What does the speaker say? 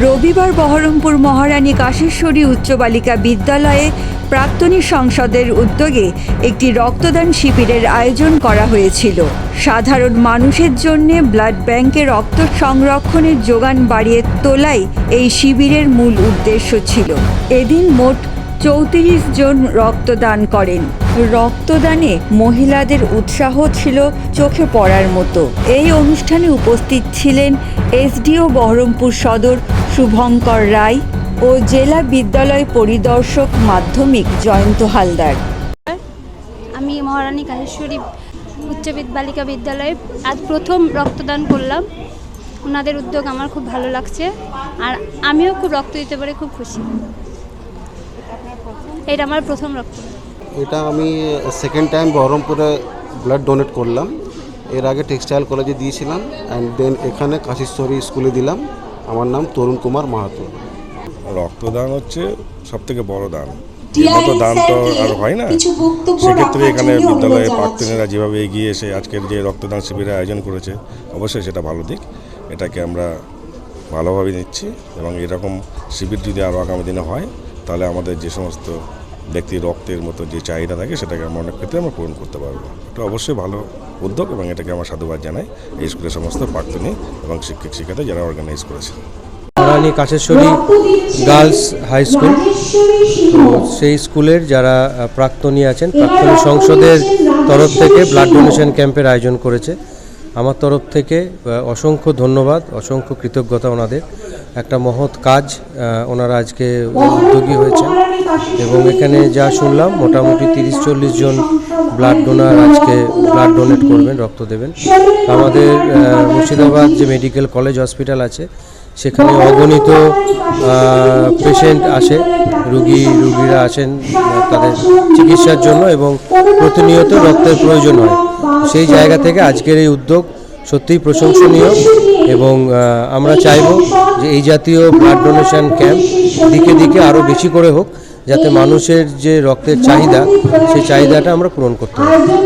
রবিবার বহরমপুর মহারানী কাশেশ্বরী উচ্চ বালিকা বিদ্যালয়ে প্রাক্তনী সংসদের উদ্যোগে একটি রক্তদান শিবিরের আয়োজন করা হয়েছিল। সাধারণ মানুষের জন্য ব্লাড ব্যাংকে রক্ত সংরক্ষণের যোগান বাড়িয়ে তোলাই এই শিবিরের মূল উদ্দেশ্য ছিল। এদিন মোট চৌত্রিশ জন রক্তদান করেন। রক্তদানে মহিলাদের উৎসাহ ছিল চোখে পড়ার মতো। এই অনুষ্ঠানে উপস্থিত ছিলেন এসডিও বহরমপুর সদর শুভঙ্কর রায় ও জেলা বিদ্যালয় পরিদর্শক মাধ্যমিক জয়ন্ত হালদার। আমি মহারানী কাহেশ্বরী উচ্চ বিদ- বালিকা বিদ্যালয়ে আজ প্রথম রক্তদান করলাম। ওনাদের উদ্যোগ আমার খুব ভালো লাগছে আর আমিও খুব রক্ত দিতে পারে খুব খুশি। এটা আমার প্রথম রক্ত। এটা আমি সেকেন্ড টাইম বহরমপুরে ব্লাড ডোনেট করলাম। এর আগে টেক্সটাইল কলেজে দিয়েছিলাম অ্যান্ড দেন এখানে কাশীশ্বরী স্কুলে দিলাম। আমার নাম তরুণ কুমার মাহাতো। রক্তদান হচ্ছে সব থেকে বড় দান। মতো দান তো আর হয় না। সেক্ষেত্রে এখানে বিদ্যালয়ে প্রাক্তনীরা যেভাবে এগিয়ে এসে আজকের যে রক্তদান শিবিরের আয়োজন করেছে অবশ্যই সেটা ভালো দিক। এটাকে আমরা ভালোভাবে নিচ্ছি এবং এরকম শিবির যদি আরও আগামী দিনে হয় তাহলে আমাদের যে সমস্ত ব্যক্তির রক্তের মতো যে চাহিদা থাকে সেটাকে আমরা অনেক ক্ষেত্রে আমরা পূরণ করতে পারব। এটা অবশ্যই ভালো উদ্যোগ এবং এটাকে আমার সাধুবাদ জানাই। এই স্কুলের সমস্ত প্রাক্তনী এবং শিক্ষক শিক্ষিকা যারা অর্গানাইজ করেছে। Rani Kasheshwari girls high school. সেই স্কুলের যারা প্রাক্তনী আছেন, প্রাক্তনী সংসদের তরফ থেকে ব্লাড ডোনেশন ক্যাম্পের আয়োজন করেছে। আমার তরফ থেকে অসংখ্য ধন্যবাদ, অসংখ্য কৃতজ্ঞতা ওনাদের। একটা মহৎ কাজ ওনারা আজকে উদ্যোগী হয়েছেন। এবং এখানে যা শুনলাম, মোটামুটি তিরিশ চল্লিশ জন ব্লাড ডোনার আজকে ব্লাড ডোনেট করবেন, রক্ত দেবেন। আমাদের মুর্শিদাবাদ যে মেডিকেল কলেজ হসপিটাল আছে, সেখানে অগণিত পেশেন্ট আসে, রুগী, রুগীরা আসেন তাদের চিকিৎসার জন্য এবং প্রতিনিয়ত রক্তের প্রয়োজন হয়। সেই জায়গা থেকে আজকের এই উদ্যোগ সত্যিই প্রশংসনীয় এবং আমরা চাইব যে এই জাতীয় ব্লাড ডোনেশন ক্যাম্প দিকে দিকে আরও বেশি করে হোক। যাতে মানুষের যে রক্তের চাহিদা সেই চাহিদাটা আমরা পূরণ করতে পারি।